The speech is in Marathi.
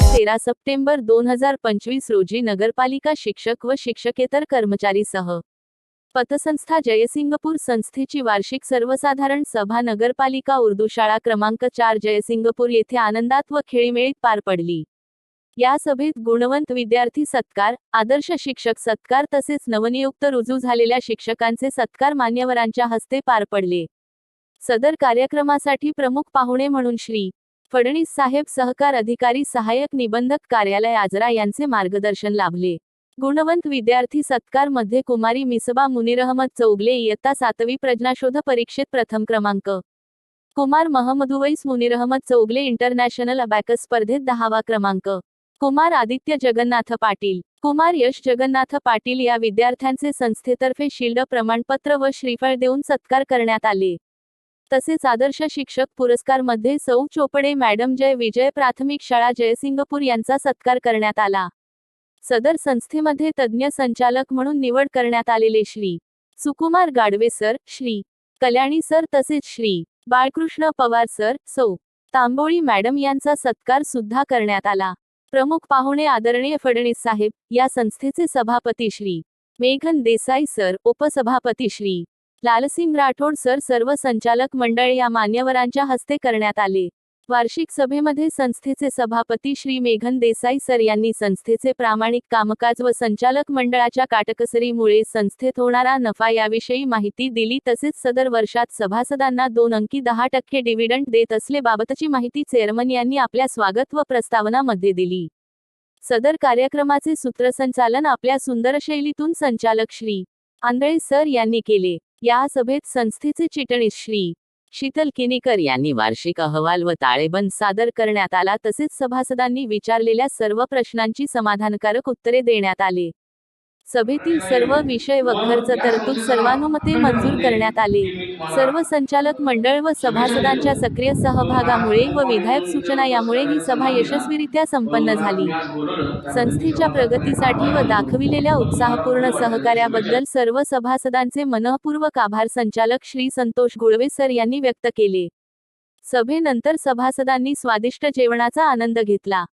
तेरा सप्टेंबर दोन हजार पंचवीस रोजी नगरपालिका शिक्षक व शिक्षकेतर कर्मचारीसह पतसंस्था जयसिंगपूर संस्थेची वार्षिक सर्वसाधारण सभा नगरपालिका उर्दू शाळा क्रमांक चार जयसिंगपूर येथे आनंदात व खेळीमेळीत पार पडली. या सभेत गुणवंत विद्यार्थी सत्कार आदर्श शिक्षक सत्कार तसेच नवनियुक्त रुजू झालेल्या शिक्षकांचे सत्कार मान्यवरांच्या हस्ते पार पडले. सदर कार्यक्रमासाठी प्रमुख पाहुणे म्हणून श्री. फडणीस साहेब सहकार अधिकारी सहाय्यक निबंधक कार्यालय आजरा यांचे मार्गदर्शन लाभले. गुणवंत विद्यार्थी सत्कारमध्ये कुमारी मिसबा मुनीरहमद चौगले इयत्ता सातवी प्रज्ञाशोध परीक्षेत प्रथम क्रमांक. कुमार महमदुवैस मुनीरहमद चौगले इंटरनॅशनल अबॅकस स्पर्धेत दहावा क्रमांक. कुमार आदित्य जगन्नाथ पाटील. कुमार यश जगन्नाथ पाटील या विद्यार्थ्यांचे संस्थेतर्फे शिल्ड प्रमाणपत्र व श्रीफळ देऊन सत्कार करण्यात आले. तसेच आदर्श शिक्षक पुरस्कारमध्ये सौ चोपडे मॅडम जय विजय प्राथमिक शाळा जयसिंगपूर यांचा सत्कार करण्यात आला. सदर संस्थेमध्ये तज्ज्ञ संचालक म्हणून निवड करण्यात आलेले श्री. सुकुमार गाडवे सर श्री. कल्याणी सर तसेच श्री. बाळकृष्ण पवार सर सौ. तांबोळी मॅडम यांचा सत्कार सुद्धा करण्यात आला. प्रमुख पाहुणे आदरणीय फडणीस साहेब या संस्थेचे सभापती श्री. मेघन देसाई सर उपसभापती श्री. लालसिंग राठोड सर सर्व संचालक मंडळ या मान्यवरांच्या हस्ते करण्यात आले. वार्षिक सभेमध्ये संस्थेचे सभापती श्री मेघन देसाई सर यांनी संस्थेचे प्रामाणिक कामकाज व संचालक मंडळाच्या काटकसरीमुळे संस्थेत होणारा नफा याविषयी माहिती दिली तसेच सदर वर्षात सभासदांना दोन अंकी दहा टक्के डिव्हिडंड देत असलेबाबतची माहिती चेअरमन यांनी आपल्या स्वागत व प्रस्तावनामध्ये दिली. सदर कार्यक्रमाचे सूत्रसंचालन आपल्या सुंदर शैलीतून संचालक श्री आंधळे सर यांनी केले. या सभेत संस्थेचे चिटणीस श्री शीतल किनीकर यांनी वार्षिक अहवाल व ताळेबंद सादर करण्यात आला. तसेच सभासदांनी विचारलेल्या सर्व प्रश्नांची समाधानकारक उत्तरे देण्यात आली. सभेतील सर्व विषय व खर्च तरतूद सर्वानुमते मंजूर करण्यात आले. सर्व संचालक मंडळ व सभासदांच्या सक्रिय सहभागामुळे व विधायक सूचना यामुळे ही सभा यशस्वीरित्या संपन्न झाली. संस्थेच्या प्रगतीसाठी व दाखविलेल्या उत्साहपूर्ण सहकार्याबद्दल सर्व सभासदांचे मनःपूर्वक आभार संचालक श्री संतोष गुळवे सर यांनी व्यक्त केले. सभेनंतर सभासदांनी स्वादिष्ट जेवणाचा आनंद घेतला.